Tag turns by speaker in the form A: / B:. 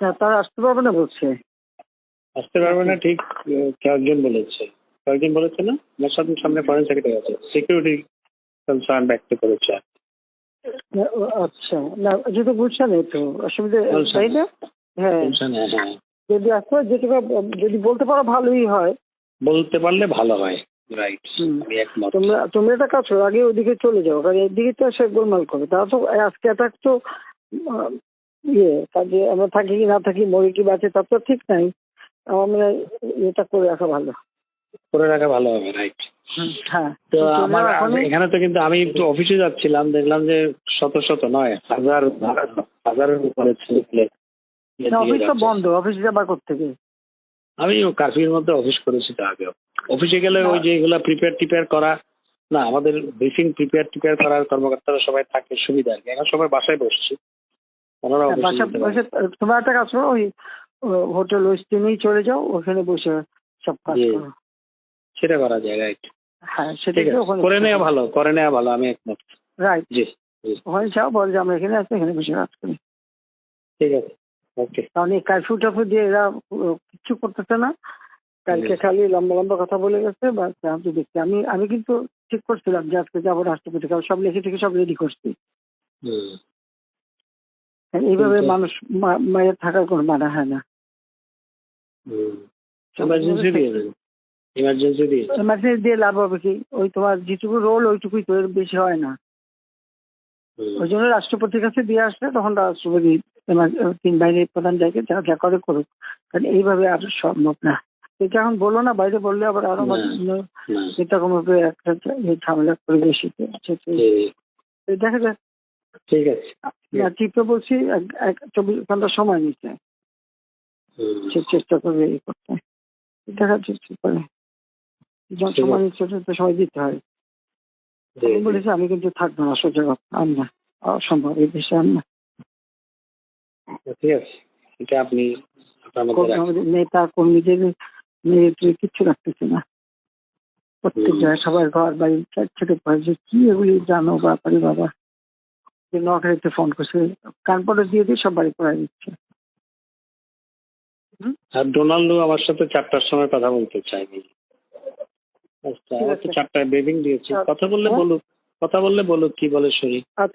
A: তা তারা আসতে পারবে না বলছে।
B: আসতে পারবে না ঠিক কয়েকজন বলেছে। কয়েকজন বলেছে না? আমার সাথে সামনে ফরেন সেক্রেটারি আছে। সিকিউরিটি কনসার্ন ব্যক্ত করেছে।
A: না, আচ্ছা। না যেহেতু বুঝছেন এই তো অসুবিধা। তাই না। হ্যাঁ।
B: বলছেন, হ্যাঁ, হ্যাঁ।
A: যদি আসতে হয় যেটুকু যদি বলতে পারো ভালোই হয়।
B: বলতে পারলে ভালো হয়। রাইট
A: তোমরা তোমরা একটা কাজ করো আগে ওদিকে চলে যাও। কারণ এদিকে তো সে গোলমাল করবে। তারা তো আজকে অ্যাটাক তো ইয়ে কাজে আমরা থাকি কি না থাকি মরি কি বাঁচে তার তো ঠিক নাই। আমার মনে হয় এটা করে রাখা ভালো।
B: করে রাখা ভালো হবে রাইট
A: হ্যাঁ।
B: তো আমার এখানে তো কিন্তু আমি একটু অফিসে যাচ্ছিলাম দেখলাম যে শত শত নয় হাজার হাজারের উপরে ছেলে
A: অফিস তো বন্ধ অফিস যাবার থেকে
B: আমি কার্ফিউর মধ্যে অফিস করেছি তো আগেও। অফিসে গেলে ওই যে এগুলা প্রিপেয়ার টিপেয়ার করা না আমাদের ব্রিফিং প্রিপেয়ার টিপেয়ার করার কর্মকর্তারা সবাই থাকে সুবিধা আর কি। এখন সবাই বাসায় বসছি।
A: তোমরা একটা কাজ করো ওই হোটেল ওয়েস্টিনেই চলে যাও ওখানে বসে সব কাজ করো।
B: সেটা করা যায় রাইট
A: হ্যাঁ সেটা
B: করে নেওয়া ভালো করে নেওয়া ভালো আমি একমত।
A: রাইট
B: জি
A: ওখানে যাও বল যে আমরা এখানে আছি এখানে বসে কাজ করি।
B: ঠিক আছে ওকে
A: কারণ এই কারফিউ টাফিউ দিয়ে এরা কিচ্ছু করতেছে না। কালকে খালি লম্বা লম্বা কথা বলে গেছে বা আমি দেখছি আমি আমি কিন্তু ঠিক করছিলাম যে আজকে যাব রাষ্ট্রপতি কারণ সব লিখে থেকে সব রেডি করছি। এইভাবে মানুষ মায়ের থাকার কোনো মানা হয় না। এমার্জেন্সি দিয়ে লাভ হবে কি? ওই তোমার যেটুকু রোল ওইটুকুই তো এর বেশি হয় না। ওই জন্য রাষ্ট্রপতির কাছে দিয়ে আসলে তখন রাষ্ট্রপতি তিন বাহিনীর প্রধান জায়গায় যা যা করে করুক। কারণ এইভাবে আর সম্ভব না। এটা এখন বলো না বাইরে বললে আবার আরও
B: না।
A: অন্য
B: না।
A: এরকম ভাবে একটা ঝামেলা পরিবেশিত দেখা যাক।
B: ঠিক আছে
A: না টিপে বলছি চব্বিশ ঘণ্টা সময় নিচ্ছে সে চেষ্টা করবে এই করতে। দেখা যাচ্ছে কি করে। সময় নিচ্ছে তো সময় দিতে হয়। আমি বলেছি আমি কিন্তু থাকব না আর না অসম্ভব এই দেশে আর না।
B: ঠিক আছে। এটা আপনি
A: নেতা কর্মীদের মেয়েদের কিচ্ছু রাখতেছে না। প্রত্যেক জায়গায় সবার ঘর বাড়ি ছোট করে যে কি এগুলি জানো ব্যাপারে বাবা। যে নোয়াখালীতে ফোন করছে কানপটে দিয়ে দিয়ে সব বাড়ি করে দিচ্ছে।
B: আর ডোনাল্ডো আমার সাথে চারটার সময় কথা বলতে চাইনি আচ্ছা চারটায় বেবিং দিয়েছি। কথা বললে? বলুক কথা বললে বলুক কি বলে শুনি
A: আচ্ছা।